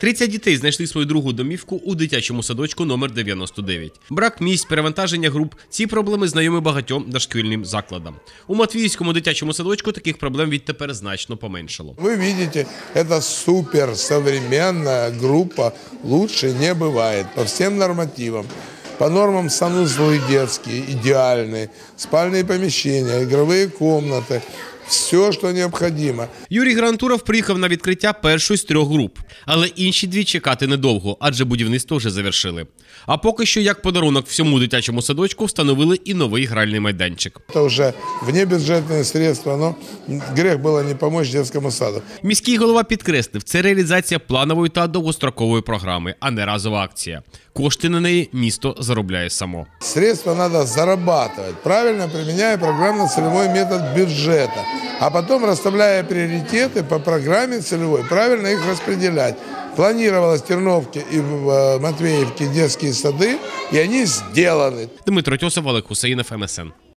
30 дітей знайшли свою другу домівку у дитячому садочку номер 99. Брак місць, перевантаження груп ці проблеми знайомі багатьом дошкільним закладам. У Матвіївському дитячому садочку таких проблем відтепер значно поменшало. Вы видите, это супер современная группа, лучше не бывает по всем нормативам. По нормам санузлы детские, идеальные, спальные помещения, игровые комнаты, все, что необходимо. Юрій Грантуров приїхав на відкриття першої з трьох груп, але інші дві чекати недовго, адже будівництво вже завершили. А поки що, як подарунок всьому дитячому садочку, встановили і новий гральний майданчик. Это уже внебюджетные средства, но грех было не помочь детскому саду. Міський голова підкреслив, це реалізація планової та довгострокової програми, а не разова акція. Кошти на неї місто заробляє само. Средства надо зарабатывать, правильно применяя программно-целевой метод бюджета, а потом расставляя приоритеты по программе целевой, правильно их распределять. Планировалось в Терновке и в э, Матвеевке детские сады, и они сделаны. Дмитро Тьосов, Олег Хусеїнов, МСН.